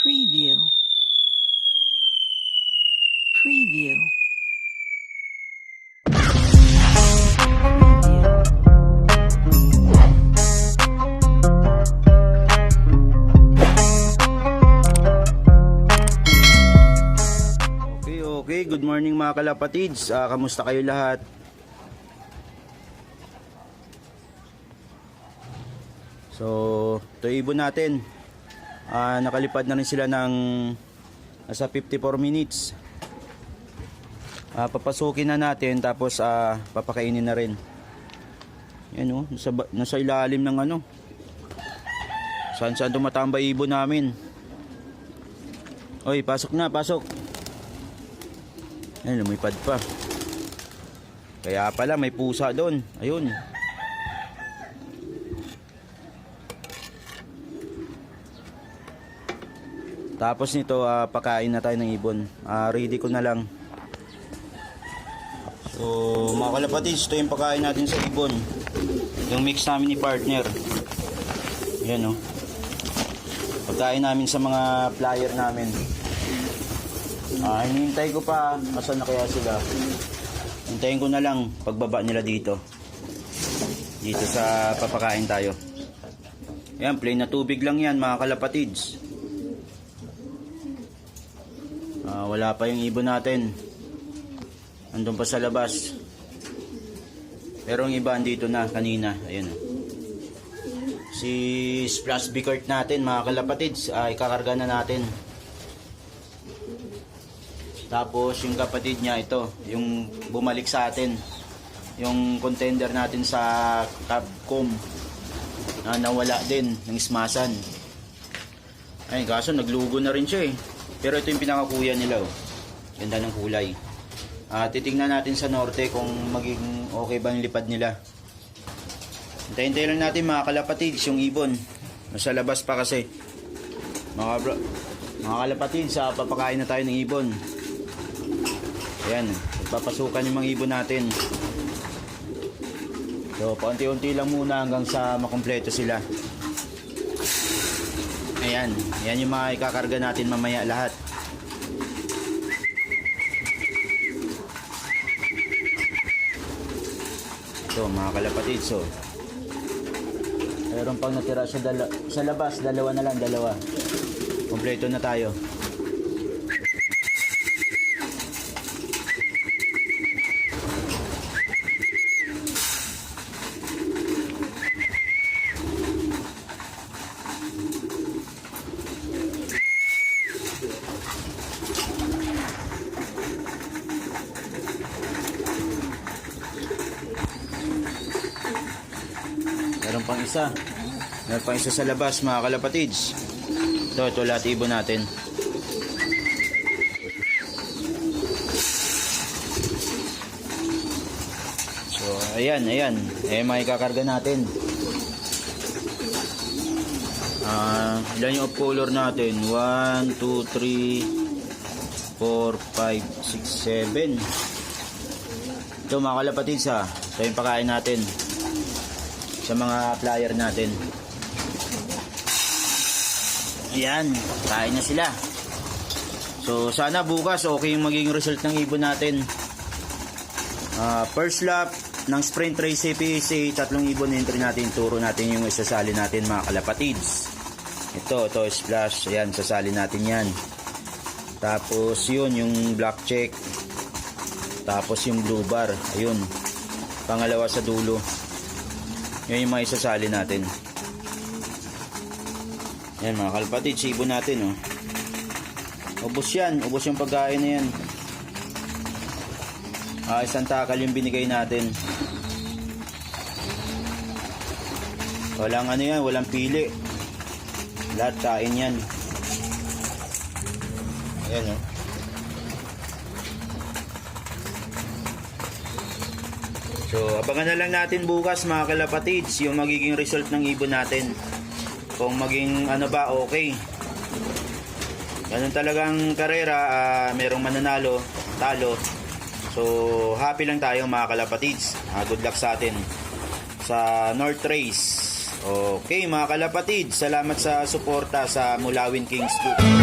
Preview. Preview. Okay, okay. Good morning mga kalapatids. Ah, kamusta kayo lahat? So, ito ibon natin. Ah, nakalipad na rin sila ng nasa 54 minutes. Ah, papasukin na natin tapos ah, papakainin na rin. Yan oh, nasa, nasa ilalim ng ano. Saan saan tumatambay ibon namin. Oy, pasok na, pasok. Ay, lumipad pa. Kaya pala may pusa doon. Ayun. Tapos nito, ah, pakain na tayo ng ibon. Ah, ready ko na lang. So, mga kalapatids, ito yung pakain natin sa ibon. Yung mix namin ni partner. Yan oh. Pagkain namin sa mga flyer namin. Ah, hinihintay ko pa. Asan na kaya sila? Hintayin ko na lang pagbaba nila dito. Dito sa papakain tayo. Yan, plain na tubig lang yan mga kalapatids. Ah, wala pa yung ibon natin. Andun pa sa labas. Pero ang iba andito na kanina. Ayun. Si Splash Bicart natin mga kalapatids ay kakarga na natin. Tapos yung kapatid niya ito, yung bumalik sa atin. Yung contender natin sa Capcom na nawala din ng ismasan. Ay, kaso naglugo na rin siya eh. Pero ito yung pinakakuya nila oh. Ganda ng kulay. Ah, titingnan natin sa norte kung magiging okay ba yung lipad nila. Hintayin-hintayin lang natin mga kalapatids yung ibon. Nasa labas pa kasi. Mga bro, mga kalapatids, sa papakain na tayo ng ibon. Ayan, papasukan yung mga ibon natin. So, paunti-unti lang muna hanggang sa makumpleto sila. Ayan, yan yung mga ikakarga natin mamaya lahat. So, mga kalapatid, so. Meron pang natira sa, dala- sa labas, dalawa na lang, dalawa. Kompleto na tayo. Meron pang isa. Meron pang isa sa labas, mga kalapatids. Ito, ito lahat ibon natin. So, ayan, ayan. Eh, may kakarga natin. Ah, ilan yung off color natin? 1, 2, 3, 4, 5, 6, 7. Ito mga kalapatids ha. Ito yung pakain natin sa mga flyer natin. Ayan, kain na sila. So, sana bukas okay yung magiging result ng ibon natin. Ah, first lap ng sprint race CPC, tatlong ibon entry natin. Turo natin yung isasali natin mga kalapatids. Ito, ito, splash. Ayan, sasali natin yan. Tapos yun, yung black check. Tapos yung blue bar. Ayun. Pangalawa sa dulo. Yan yung mga isasali natin. Yan mga kalpatid, sibo natin oh. Ubus yan, ubus yung pagkain na yan. Ah, isang takal yung binigay natin. Walang ano yan, walang pili. Lahat kain yan. Ayan oh. So, abangan na lang natin bukas mga kalapatids yung magiging result ng ibon natin. Kung maging ano ba, okay. Ganun talagang karera, ah, merong mananalo, talo. So, happy lang tayo mga kalapatids. Ah, good luck sa atin sa North Race. Okay mga kalapatid, salamat sa suporta sa Mulawin Kings 2.